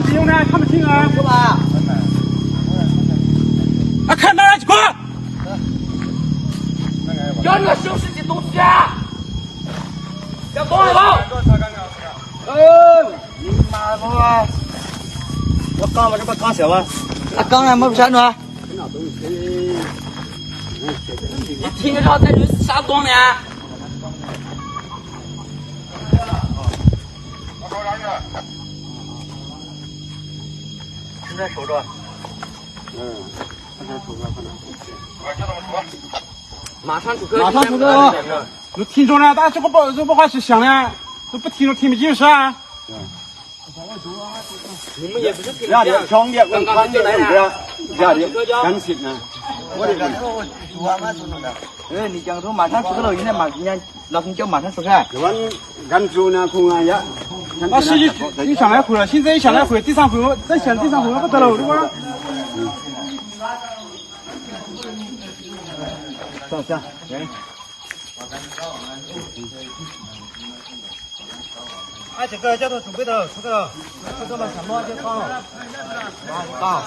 们使用呢？看不清啊！是吧？啊，看到了，快！叫你收拾这东西啊！要动了吧？哎，你妈的啊！我刚把这把刚写完，那刚才没不删呢？你听得着在这啥动呢？现在收着。马上出车，马上出车都听着呢，但这个不这个话是响的，都不听着听不进是啊？你们也不是听的进来不呢是，家里赶紧呢。我这个我。哎，你讲说马上出个了，现在马人家老陈叫马上出来。完赶住呢，空啊呀。啊，是一一上来回了，现在一上来回，第三回我再想第三回我不得了，这个。行行，行。哎，这个叫做准备的，这个这个嘛什么就高，高。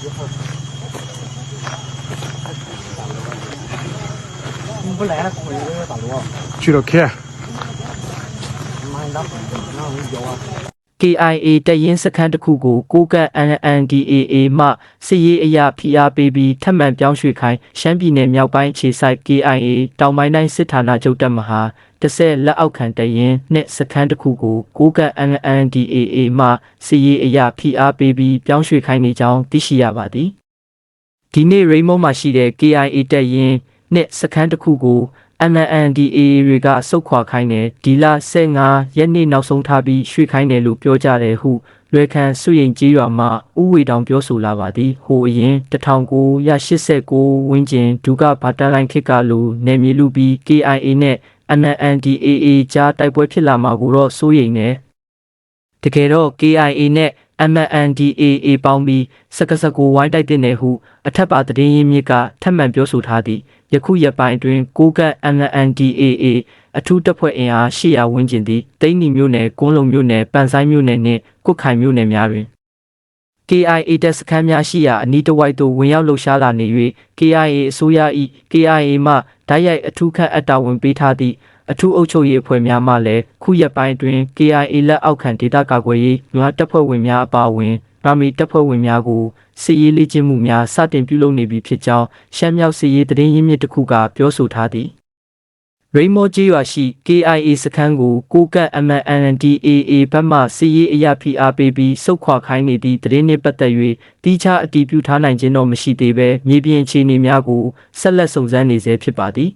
你不来了，我这个大路啊，去了开。妈你打粉，那我有啊。 KIA တရင်စခန်းတစ်ခုကိုကိုကတ် NNDAA မှစစ်ရေးအရာဖိအားပေးပြီးထပ်မံပြောင်းရွှေ့ခိုင်းရှမ်းပြည်နယ်မြောက်ပိုင်းခြေဆိုင် KIA တောင်ပိုင်းတိုင်းစစ်ဌာနချုပ်တပ်မဟာတစ်ဆက်လက်အောက်ခံတရင်နှင့်စခန်းတစ်ခုကိုကိုကတ် NNDAA မှစစ်ရေးအရာဖိအားပေးပြီးပြောင်းရွှေ့ခိုင်းနေကြောင်းသိရှိရပါသည်ဒီနေ့ရိမုံမှာရှိတဲ့ KIA တပ်ရင် နှင့်စခန်းတစ်ခုကို NNDA တွေကစုတ်ခွာခိုင်းတယ်ဒီလ15ရက်နေ့နောက်ဆုံးထားပြီးရွှေ့ခိုင်းတယ်လို့ပြောကြတယ်ဟုလွယ်ခန်စွရင်ကြီးရွာမှဥဝေတောင်ပြောဆိုလာပါသည်ဟိုအရင်1989ဝန်းကျင်ဒုကဘာတလိုင်းခေတ်ကလိုနေမြေလူပြီး KIA နဲ့ NNDAA ကြားတိုက်ပွဲဖြစ်လာမှာကိုတော့စိုးရိမ်နေတကယ်တော့ KIA နဲ့ MNDAA ပေါင်းပြီးစကစကိုဝိုင်းတိုက်တဲ့နယ်ဟုအထက်ပါသတင်းရင်းမြစ်ကထပ်မံပြောဆိုထားသည်ယခုရက်ပိုင်းအတွင်းကိုကတ် MNDAA အထူးတပ်ဖွဲ့အင်အား800ဝန်းကျင်သည်တိန်းနီမြို့နယ်ကွန်းလုံမြို့နယ်ပန်ဆိုင်မြို့နယ်နှင့်ကုတ်ခိုင်မြို့နယ်များတွင် KIA တပ်စခန်းများရှိရာအနီးတစ်ဝိုက်သို့ဝင်ရောက်လှုပ်ရှားလာနေ၍ KIA အစိုးရ၏ KIA မှဓာတ်ရိုက်အထူးခန့်အပ်တာဝန်ပေးထားသည့် အထူးအုပ်ချုပ်ရေးအဖွဲ့များမှလည်းခုရက်ပိုင်းတွင် KIA လက်အောက်ခံဒေသကာကွယ်ရေးမြန်မာတပ်ဖွဲ့ဝင်များအပါအဝင်ရာမီတပ်ဖွဲ့ဝင်များကိုစစ်ရေးလေ့ကျင့်မှုများစတင်ပြုလုပ်နေပြီဖြစ်ကြောင်းရှမ်းမြောက်စစ်ရေးသတင်းရင်းမြစ်တစ်ခုကပြောဆိုထားသည်ရိမောကျေးရွာရှိ KIA စခန်းကိုကိုကတ် MNDAA ဘက်မှစီရေးအရာဖိအားပေးပြီးစုတ်ခွာခိုင်းနေသည့်သတင်းနှင့်ပတ်သက်၍တိကျအတည်ပြုထားနိုင်ခြင်းတော့မရှိသေးဘဲမြေပြင်အခြေအနေများကိုဆက်လက်စုံစမ်းနေဆဲဖြစ်ပါသည်